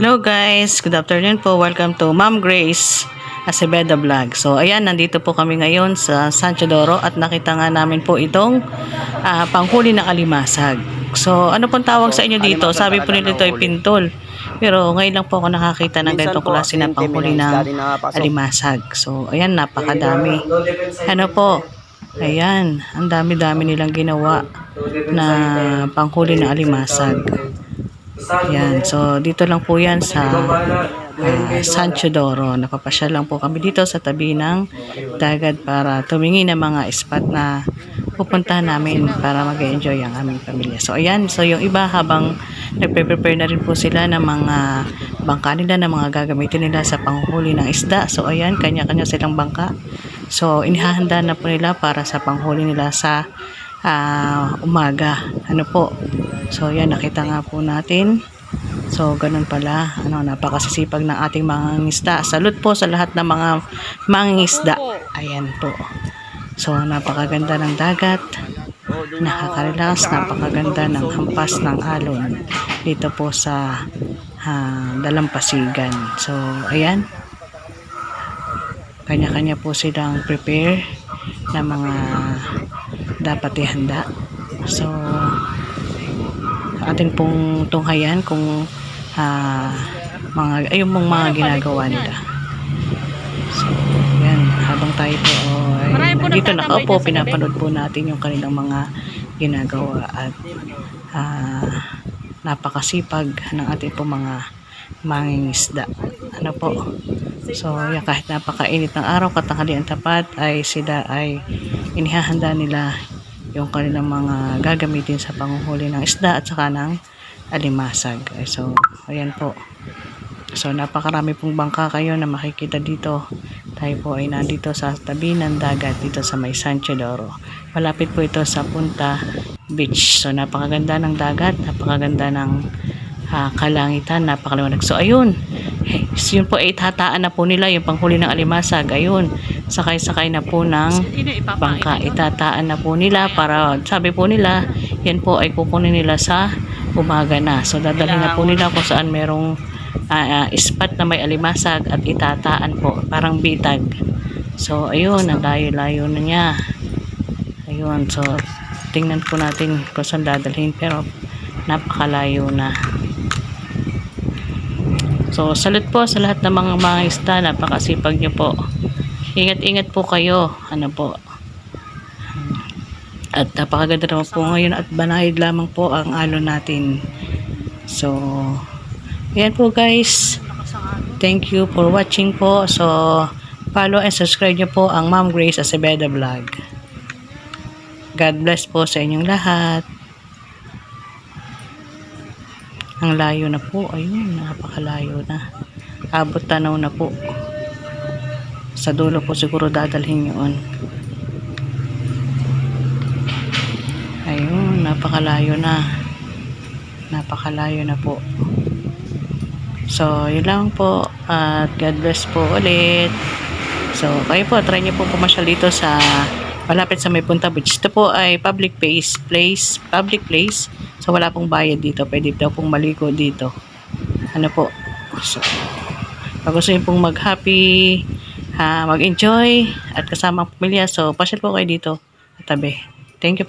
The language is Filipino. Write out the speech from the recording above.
Hello guys, good afternoon po. Welcome to Ma'am Grace Acevedo Vlog. So ayan, nandito po kami ngayon sa San Teodoro at nakita nga namin po itong ah, panghuli ng alimasag. So ano pong tawag sa inyo dito? Sabi po nila ito ay pintol. Pero ngayon lang po ako nakakita ng ganitong klase ng panghuli ng alimasag. So ayan, napakadami. Ano po? Ayan, ang dami-dami nilang ginawa na panghuli ng alimasag. Yan, so dito lang po yan sa uh, San Teodoro. Napapasyal lang po kami dito sa tabi ng dagat para tumingin ng mga spot na pupuntahan namin para mag-enjoy ang aming pamilya. So ayan, so yung iba habang nagpe-prepare na rin po sila ng mga bangka nila na mga gagamitin nila sa panghuli ng isda. So ayan, kanya-kanya silang bangka. So inihahanda na po nila para sa panghuli nila sa ah, umaga. Ano po? So yan, nakita nga po natin. So, ganun pala. Ano, napakasisipag ng ating mga ngisda. Salute po sa lahat ng mga mangingisda. Ayan po. So, napakaganda ng dagat. Nakaka-relax. Napakaganda ng hampas ng alon. Dito po sa ah, Dalampasigan. So, ayan. Kanya-kanya po silang prepare ng mga dapat ihanda. So, atin pong tunghayan kung ah, mga ayun mong mga ginagawa nila. So, yan, habang tayo po ay nandito nakaupo, pinapanood po natin yung kanilang mga ginagawa at ah, napakasipag ng ating po mga mangingisda. Ano po? So, yan, kahit napakainit ng araw, katanghalian tapat, ay sila ay inihahanda nila yung kanilang mga gagamitin sa panguhuli ng isda at saka ng alimasag. So, ayan po. So, napakarami pong bangka kayo na makikita dito. Tayo po ay nandito sa tabi ng dagat dito sa may San Teodoro. Malapit po ito sa Punta Beach. So, napakaganda ng dagat, napakaganda ng ah, kalangitan, napakaliwanag. So, ayun. Yun po ay tataan na po nila yung panghuli ng alimasag. Ayun. Sakay-sakay na po ng bangka itataan na po nila para sabi po nila yan po ay kukunin nila sa umaga na so dadalhin na po nila kung saan merong ah, ah, spot na may alimasag at itataan po parang bitag so ayun ang layo-layo na niya ayun so tingnan po natin kung saan dadalhin pero napakalayo na so salut po sa lahat ng mga mga isda napakasipag nyo po Ingat-ingat po kayo. Ano po. At napakaganda naman po ngayon at banayad lamang po ang alon natin. So, yan po guys. Thank you for watching po. So, follow and subscribe nyo po ang Ma'am Grace Acevedo Vlog. God bless po sa inyong lahat. Ang layo na po. Ayun, napakalayo na. Abot tanaw na po. Sa dulo po siguro dadalhin yun. Ayun napakalayo na. Napakalayo na po. So yun lang po. At God bless po ulit. So kayo po try nyo po pumasyal dito sa malapit sa may Punta Beach ito po ay public place place public place so wala pong bayad dito pwede daw pong maligo dito ano po so pag gusto nyo pong mag happy ha, mag-enjoy at kasama ang pamilya. So, pasyal po kayo dito at tabi. Thank you po.